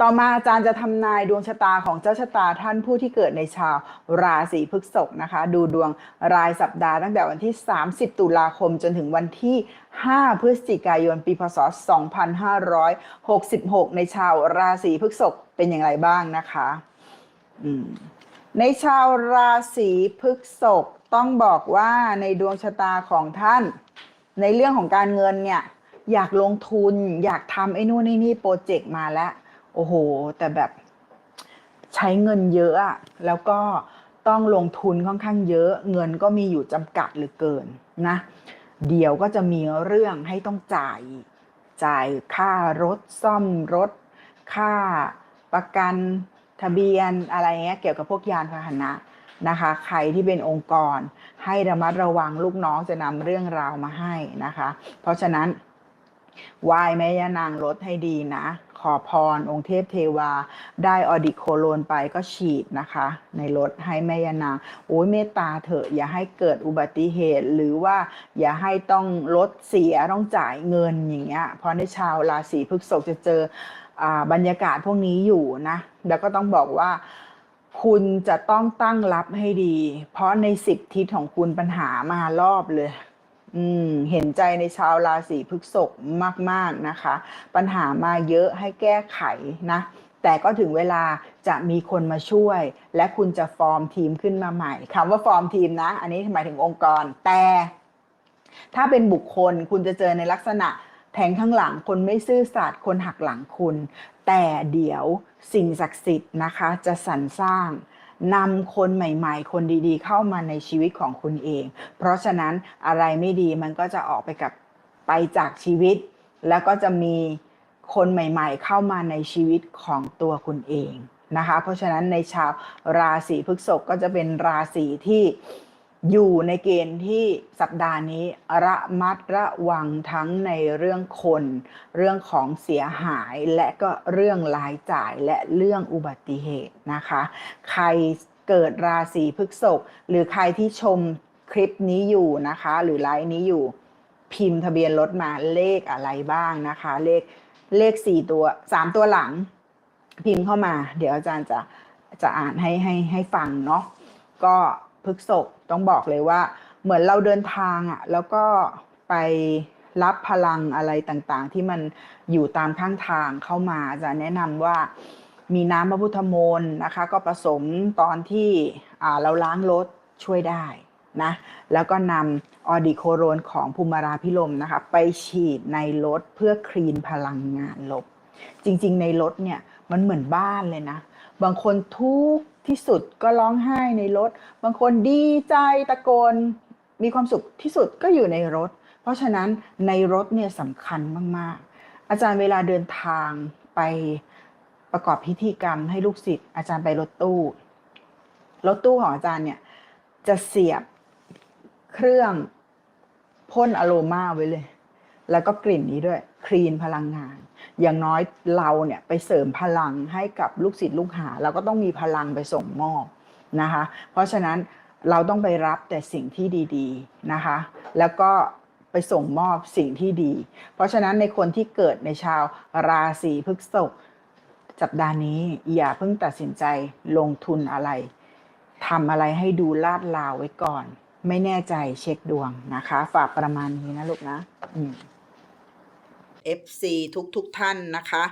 ต่อมาอาจารย์จะทำนายดวงชะตาของเจ้าชะตาท่านผู้ที่เกิดในชาวราศีพฤษภนะคะ ดูดวงรายสัปดาห์ตั้งแต่วันที่ 30 ตุลาคมจนถึงวันที่ 5 พฤศจิกายน ปีพศ 2566 ในชาวราศีพฤษภเป็นอย่างไรบ้างนะคะในชาวราศีพฤษภต้องบอกว่าในดวงชะตาของท่าน ในเรื่องของการเงินเนี่ยอยากลงทุนอยากทำไอ้นู่นไอ้นี่โปรเจกต์มาแล้ว โอ้โห แต่แบบใช้เงินเยอะอะแล้วก็ต้องลงทุนค่อนข้างเยอะ เงินก็มีอยู่จำกัดหรือเกินนะ เดี๋ยวก็จะมีเรื่องให้ต้องจ่าย จ่ายค่ารถซ่อมรถ ค่าประกันทะเบียนอะไรเงี้ยเกี่ยวกับพวกยานพาหนะนะคะ ใครที่เป็นองค์กร ให้ระมัดระวังลูกน้องจะนำเรื่องราวมาให้นะคะ เพราะฉะนั้นไหว้แม่ย่านางรถให้ดีนะ ขอพรองค์เทพเทวา ได้ออดิโคโลนไปก็ฉีดนะคะ ในรถให้แม่ยานางโอ้ยเมตตาเถอะอย่าให้เกิดอุบัติเหตุ หรือว่าอย่าให้ต้องรถเสียต้องจ่ายเงินอย่างเงี้ยเพราะในชาวราศีพฤษภจะเจอบรรยากาศพวกนี้อยู่นะ แล้วก็ต้องบอกว่าคุณจะต้องตั้งรับให้ดี เพราะในสิบทิศของคุณปัญหามารอบเลย อืมเห็นใจในชาวราศีพฤษภมาก ๆนะคะ ปัญหามาเยอะให้แก้ไขนะ แต่ก็ถึงเวลาจะมีคนมาช่วย และคุณจะฟอร์มทีมขึ้นมาใหม่คำว่าฟอร์มทีมนะ อันนี้หมายถึงองค์กร แต่ ถ้าเป็นบุคคลคุณจะเจอในลักษณะแทงข้างหลังคนไม่ซื่อสัตย์คนหักหลังคุณ แต่เดี๋ยวสิ่งศักดิ์สิทธิ์นะคะ จะสรรสร้าง นำคนใหม่ๆ คนดีๆ เข้ามาในชีวิตของคุณเอง เพราะฉะนั้นอะไรไม่ดีมันก็จะออกไปกับไปจากชีวิต แล้วก็จะมีคนใหม่ๆ เข้ามาในชีวิตของตัวคุณเองนะคะ เพราะฉะนั้นในชาวราศีพฤษภก็จะเป็นราศีที่ อยู่ในเกณฑ์ที่สัปดาห์นี้ระมัดระวังทั้งในเรื่องคน เรื่องของเสียหายและก็เรื่องรายจ่ายและเรื่องอุบัติเหตุนะคะ ใครเกิดราศีพฤษภหรือใครที่ชมคลิปนี้อยู่นะคะ หรือไลฟ์นี้อยู่พิมพ์ทะเบียนรถมาเลขอะไรบ้างนะคะ เลขเลขสี่ตัวสามตัวหลัง พิมพ์เข้ามา เดี๋ยวอาจารย์จะจะอ่านให้ให้ให้ฟังเนาะก็ พฤกษกต้องบอกเลยว่า เหมือนเราเดินทางอะ่ะแล้วก็ไปรับพลังอะไรต่างๆ ที่มันอยู่ตามข้างทางเข้ามาจะแนะนำว่ามีน้ำพระพุทธมนต์นะคะ ก็ผสมตอนที่เราล้างรถช่วยได้นะแล้วก็นำออดิโคโรนของภูมิราพิลมนะคะ ไปฉีดในรถเพื่อคลีนพลังงานลบ จริงๆ ในรถเนี่ยมันเหมือนบ้านเลยนะ บางคนทุกข์ที่สุดก็ร้องไห้ในรถ บางคนดีใจตะโกน มีความสุขที่สุดก็อยู่ในรถ เพราะฉะนั้นในรถเนี่ยสำคัญมากๆ อาจารย์เวลาเดินทางไปประกอบพิธีกรรมให้ลูกศิษย์อาจารย์ไปรถตู้ รถตู้ของอาจารย์เนี่ยจะเสียบเครื่องพ่นอโรมาไว้เลย แล้วก็กลิ่นนี้ด้วย คลีนพลังงาน อย่างน้อยเราเนี่ยไปเสริมพลังให้กับลูกศิษย์ลูกหา เราก็ต้องมีพลังไปส่งมอบนะคะ เพราะฉะนั้นเราต้องไปรับแต่สิ่งที่ดีๆนะคะ แล้วก็ไปส่งมอบสิ่งที่ดี เพราะฉะนั้นในคนที่เกิดในชาวราศีพฤษภสัปดาห์นี้อย่าเพิ่งตัดสินใจลงทุนอะไรทำอะไรให้ดูลาดลาวไว้ก่อน ไม่แน่ใจเช็คดวงนะคะ ฝากประมาณนี้นะลูกนะ อืม FC ทุกทุกๆท่านนะคะ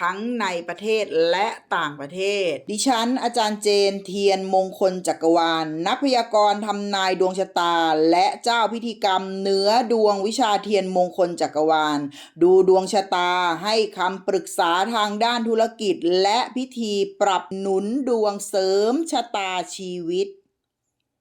ทั้งในประเทศและต่างประเทศ ดิฉัน อาจารย์เจนเทียนมงคลจักรวาลนักพยากรณ์ทำนายดวงชะตา และเจ้าพิธีกรรมเหนือดวงวิชาเทียนมงคลจักรวาล ดูดวงชะตาให้คำปรึกษาทางด้านธุรกิจ และพิธีปรับหนุนดวงเสริมชะตาชีวิต